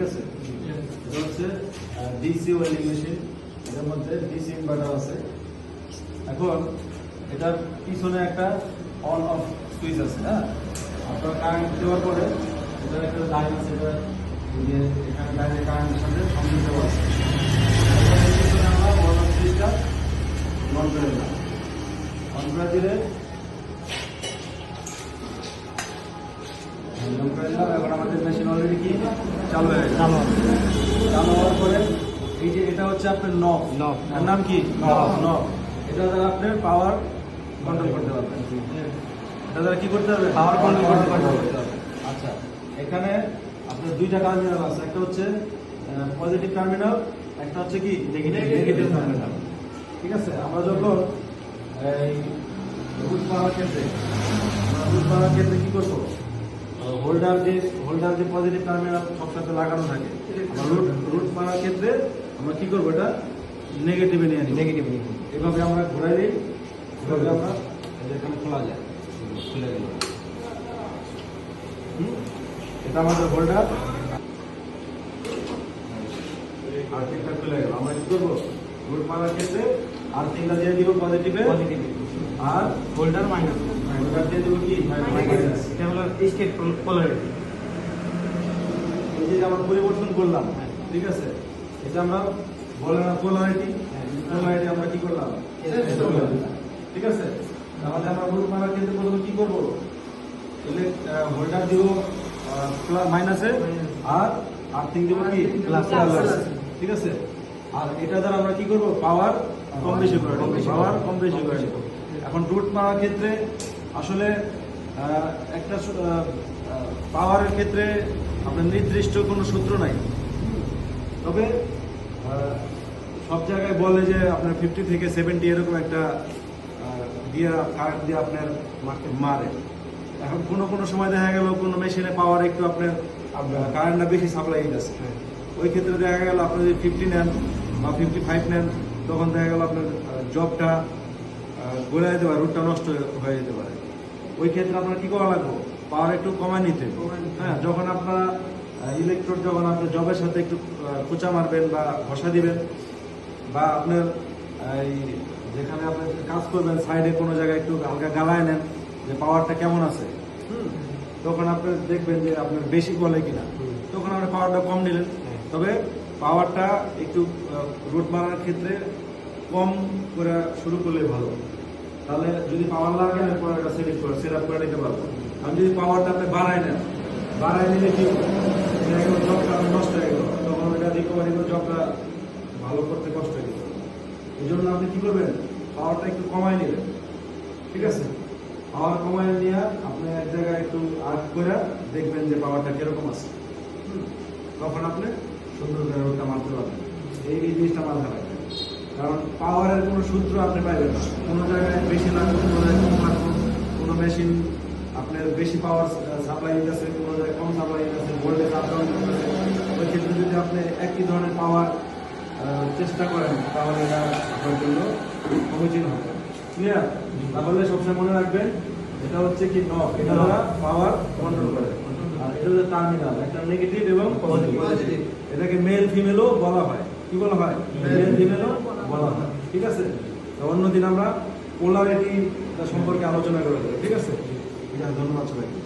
ঠিক আছে? এটা হচ্ছে ডিসি ওয়েল্ডিং মেশিন এটার মধ্যে ডিসি ইনভার্টার আছে। এখন এটার পিছনে একটা অন অফ সুইচ আছে হ্যাঁ? আপনার কারেন্ট দেওয়ার পরে এটার একটা লাইন আছে, এটা এখানে লাইনের কারেন্টের সাথে সংযুক্ত আছে। আমরা অন অফ সুইচটা অন করে দিলাম। অন করে দিলে আমাদের মেশিন অলরেডি কি চালু হয়ে গেছে এই যে এটা হচ্ছে আপনার নব নব। এর নাম কি নব। এটা দ্বারা আপনার পাওয়ার কন্ট্রোল করতে পারবেন এটা দ্বারা কি করতে Power control করতে পারবেন। আচ্ছা এখানে আপনার দুইটা টার্মিনাল আছে একটা হচ্ছে পজিটিভ টার্মিনাল একটা হচ্ছে কি নেগেটিভ টার্মিনাল ঠিক আছে আমরা যখন এই রুট পাওয়ার ক্ষেত্রে রুট পাওয়ার ক্ষেত্রে কি করব হোল্ডার যে হোল্ডার যে পজিটিভ টার্মিনাল সবসাথে লাগানো থাকে রুট রুট মারার ক্ষেত্রে আমরা কি করব এটা? নেগেটিভে নিয়ে নিই নেগেটিভ এভাবে আমরা ঘুরাই দিই এভাবে আমরা এখানে খোলা যায়। খুলে হুম? এটা আমাদের হোল্ডার। আর্থিংটা খুলে গেল। আমরা কি করব? রুট মারার ক্ষেত্রে আর্থিংটা দিয়ে দিব পজিটিভে পজিটিভ আর হোল্ডার মাইনাস কি? মাইনাস এটা হলো স্টেট পোলারিটি এই যে আমরা পরিবর্তন করলাম ঠিক আছে? এটা আমরা বলে না পোলারিটি পোলারিটি আমরা কি করলাম? ঠিক আছে? তাহলে আমরা রুট মারার ক্ষেত্রে প্রথমে কি করব? হোল্ডার দিব মাইনাসে আর আর্থিং দিব কি? ঠিক আছে? আর এটা দ্বারা আমরা কি করব? পাওয়ার কম বেশি করে পাওয়ার কম বেশি করে। এখন রুট মারার ক্ষেত্রে আসলে একটা পাওয়ারের ক্ষেত্রে আপনার নির্দিষ্ট কোনো সূত্র নাই। তবে সব জায়গায় বলে যে আপনার ফিফটি থেকে সেভেন্টি এরকম একটা দিয়ে কারেন্ট দিয়ে আপনার মারে। এখন কোনো কোনো সময় দেখা গেল কোনো মেশিনে পাওয়ার একটু আপনার কারেন্টটা বেশি সাপ্লাই দিতেছে। ওই ক্ষেত্রে দেখা গেল আপনি যদি ফিফটি নেন বা ফিফটি ফাইভ নেন তখন দেখা গেল আপনার জবটা গলে যেতে পারে রুটটা নষ্ট হয়ে- যেতে পারে। ওই ক্ষেত্রে আপনার কি করা লাগবে? পাওয়ার একটু কমায় নিতে। হ্যাঁ যখন আপনারা ইলেকট্রোড যখন আপনি জবের সাথে একটু খোঁচা মারবেন বা ঘষা দিবেন বা আপনার এই যেখানে আপনি কাজ করবেন সাইডে কোনো জায়গায় একটু হালকা গালায় নেন যে পাওয়ারটা কেমন আছে। তখন আপনি দেখবেন যে আপনার বেশি বলে কিনা। তখন আপনি পাওয়ারটা কম নিলেন। হ্যাঁ। তবে পাওয়ারটা একটু রুট মারার ক্ষেত্রে কম করে শুরু করলে ভালো। তাহলে যদি পাওয়ার লাগে এরপর এটা সিলেক্ট করে সেট আপ করে নিতে পারব। আমি যদি পাওয়ারটা আপনি বাড়াই নেন, বাড়াই নিলে কি জবটা নষ্ট হয়ে গেল, তখন এটা রিকভারি করে জবটা ভালো করতে কষ্ট হয়ে গেল। এই জন্য আপনি কি করবেন? পাওয়ারটা একটু কমাই নেবেন ঠিক আছে? পাওয়ার কমায় নিয়ে আপনি এক জায়গায় একটু আর্ট করে দেখবেন যে পাওয়ারটা কীরকম আছে। তখন আপনি সুন্দর করে ওটা মারতে পারবেন। এই জিনিসটা মাথায় রাখবেন। কারণ পাওয়ারের কোনো সূত্র আপনি পাইবেন না। কোনো জায়গায় বেশি লাগবে কোনো জায়গায় কম লাগবে কোনো মেশিন আপনার বেশি পাওয়ার সাপ্লাই দিতেছে কোনো জায়গায় কম সাপ্লাই দিতেছে ভোল্টেজ আপ ডাউন করতেছে। ওই ক্ষেত্রে যদি আপনি একই ধরনের পাওয়ার চেষ্টা করেন তাহলে এটা আপনার জন্য সমীচীন হবে। ক্লিয়ার তাহলে সবসময় মনে রাখবেন এটা হচ্ছে কি নব এটা দ্বারা পাওয়ার কন্ট্রোল করে। আর এটা হচ্ছে টার্মিনাল একটা নেগেটিভ এবং পজিটিভ এটাকে মেল ফিমেলও বলা হয়। কি বলা হয়? মেল বলা হয়। ঠিক আছে? অন্যদিন আমরা পোলারিটি সম্পর্কে আলোচনা করে দেবো। ঠিক আছে? ঠিক আছে ধন্যবাদ সবাইকে।